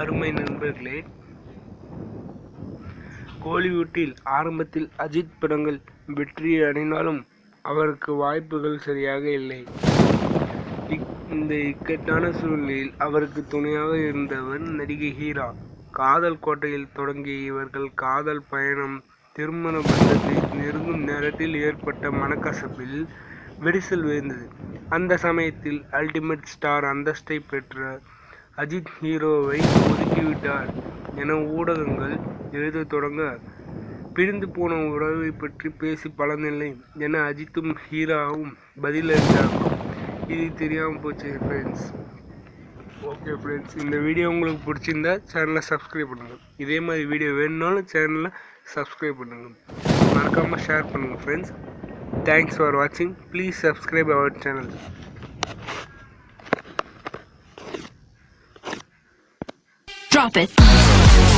அருமை நண்பர்களே கோலிவுட்டில் ஆரம்பத்தில் அஜித் படங்கள் வெற்றியை அடைந்தாலும் அவருக்கு வாய்ப்புகள் சரியாக இல்லை. இந்த இக்கட்டான சூழ்நிலையில் அவருக்கு துணையாக இருந்தவர் நடிகை ஹீரா. காதல் கோட்டையில் தொடங்கிய இவர்கள் காதல் பயணம் திருமண பந்தத்தை நெருங்கும் நேரத்தில் ஏற்பட்ட மனக்கசப்பில் விரிசல் விழுந்தது. அந்த சமயத்தில் அல்டிமேட் ஸ்டார் அந்தஸ்தை பெற்ற அஜித் ஹீரோவை ஒதுக்கிவிட்டார் என ஊடகங்கள் எழுதத் தொடங்க பிரிந்து போன உறவை பற்றி பேசி பலனில்லை என அஜித்தும் ஹீராவும் பதிலளித்தார்களாம். இது தெரியாமல் போச்சு ஃப்ரெண்ட்ஸ். ஓகே ஃப்ரெண்ட்ஸ் இந்த வீடியோ உங்களுக்கு பிடிச்சிருந்தா சேனலை சப்ஸ்கிரைப் பண்ணுங்கள். இதே மாதிரி வீடியோ வேணும்னாலும் சேனலை சப்ஸ்கிரைப் பண்ணுங்கள். மறக்காமல் ஷேர் பண்ணுங்கள் ஃப்ரெண்ட்ஸ். தேங்க்ஸ் ஃபார் வாட்சிங். Please subscribe our channel. Drop it.